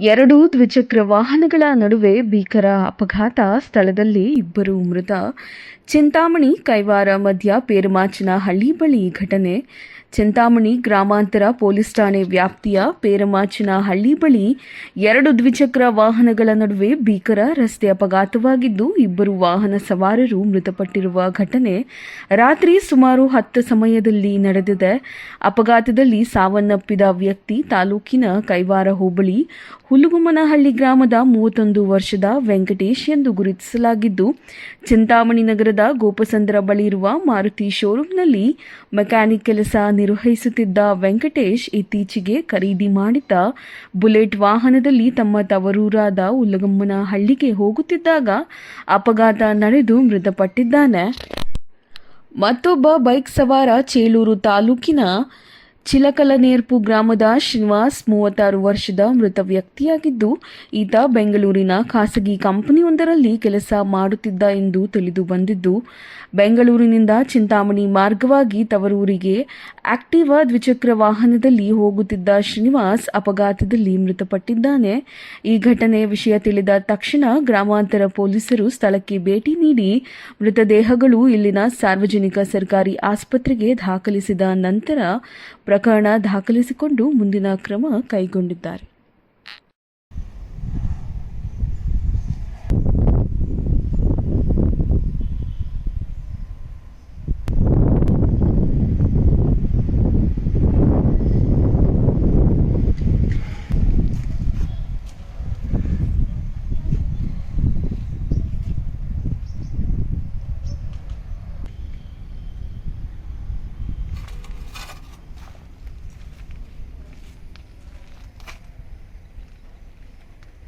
ಎರಡು ದ್ವಿಚಕ್ರ ವಾಹನಗಳ ನಡುವೆ ಭೀಕರ ಅಪಘಾತ ಸ್ಥಳದಲ್ಲಿ ಇಬ್ಬರು ಮೃತ. ಚಿಂತಾಮಣಿ ಕೈವಾರ ಮಧ್ಯ ಪೇರಮಾಚನಹಳ್ಳಿ ಬಳಿ ಘಟನೆ. ಚಿಂತಾಮಣಿ ಗ್ರಾಮಾಂತರ ಪೊಲೀಸ್ ಠಾಣೆ ವ್ಯಾಪ್ತಿಯ ಪೇರಮಾಚನಹಳ್ಳಿ ಬಳಿ ಎರಡು ದ್ವಿಚಕ್ರ ವಾಹನಗಳ ನಡುವೆ ಭೀಕರ ರಸ್ತೆ ಅಪಘಾತವಾಗಿದ್ದು, ಇಬ್ಬರು ವಾಹನ ಸವಾರರು ಮೃತಪಟ್ಟಿರುವ ಘಟನೆ ರಾತ್ರಿ ಸುಮಾರು ಹತ್ತು ಸಮಯದಲ್ಲಿ ನಡೆದಿದೆ. ಅಪಘಾತದಲ್ಲಿ ಸಾವನ್ನಪ್ಪಿದ ವ್ಯಕ್ತಿ ತಾಲೂಕಿನ ಕೈವಾರ ಹೋಬಳಿ ಹುಲುಗುಮ್ಮನಹಳ್ಳಿ ಗ್ರಾಮದ ಮೂವತ್ತೊಂದು ವರ್ಷದ ವೆಂಕಟೇಶ್ ಎಂದು ಗುರುತಿಸಲಾಗಿದ್ದು, ಚಿಂತಾಮಣಿ ನಗರದ ಗೋಪಸಂದ್ರ ಬಳಿ ಇರುವ ಮಾರುತಿ ಶೋರೂಮ್ನಲ್ಲಿ ಮೆಕ್ಯಾನಿಕ್ ಕೆಲಸ ನಿರ್ವಹಿಸುತ್ತಿದ್ದ ವೆಂಕಟೇಶ್ ಇತ್ತೀಚೆಗೆ ಖರೀದಿ ಮಾಡಿದ್ದ ಬುಲೆಟ್ ವಾಹನದಲ್ಲಿ ತಮ್ಮ ತವರೂರಾದ ಹುಲಗಮ್ಮನಹಳ್ಳಿಗೆ ಹೋಗುತ್ತಿದ್ದಾಗ ಅಪಘಾತ ನಡೆದು ಮೃತಪಟ್ಟಿದ್ದಾನೆ. ಮತ್ತೊಬ್ಬ ಬೈಕ್ ಸವಾರ ಚೇಳೂರು ತಾಲೂಕಿನ ಚಿಲಕಲನೇರ್ಪು ಗ್ರಾಮದ ಶ್ರೀನಿವಾಸ್ ಮೂವತ್ತಾರು ವರ್ಷದ ಮೃತ ವ್ಯಕ್ತಿಯಾಗಿದ್ದು, ಈತ ಬೆಂಗಳೂರಿನ ಖಾಸಗಿ ಕಂಪನಿಯೊಂದರಲ್ಲಿ ಕೆಲಸ ಮಾಡುತ್ತಿದ್ದ ಎಂದು ತಿಳಿದು ಬಂದಿದ್ದು, ಬೆಂಗಳೂರಿನಿಂದ ಚಿಂತಾಮಣಿ ಮಾರ್ಗವಾಗಿ ತವರೂರಿಗೆ ಆಕ್ಟಿವಾ ದ್ವಿಚಕ್ರ ವಾಹನದಲ್ಲಿ ಹೋಗುತ್ತಿದ್ದ ಶ್ರೀನಿವಾಸ್ ಅಪಘಾತದಲ್ಲಿ ಮೃತಪಟ್ಟಿದ್ದಾನೆ. ಈ ಘಟನೆ ವಿಷಯ ತಿಳಿದ ತಕ್ಷಣ ಗ್ರಾಮಾಂತರ ಪೊಲೀಸರು ಸ್ಥಳಕ್ಕೆ ಭೇಟಿ ನೀಡಿ, ಮೃತದೇಹಗಳು ಇಲ್ಲಿನ ಸಾರ್ವಜನಿಕ ಸರ್ಕಾರಿ ಆಸ್ಪತ್ರೆಗೆ ದಾಖಲಿಸಿದ ನಂತರ ಪ್ರಕರಣ ದಾಖಲಿಸಿಕೊಂಡು ಮುಂದಿನ ಕ್ರಮ ಕೈಗೊಂಡಿದ್ದಾರೆ.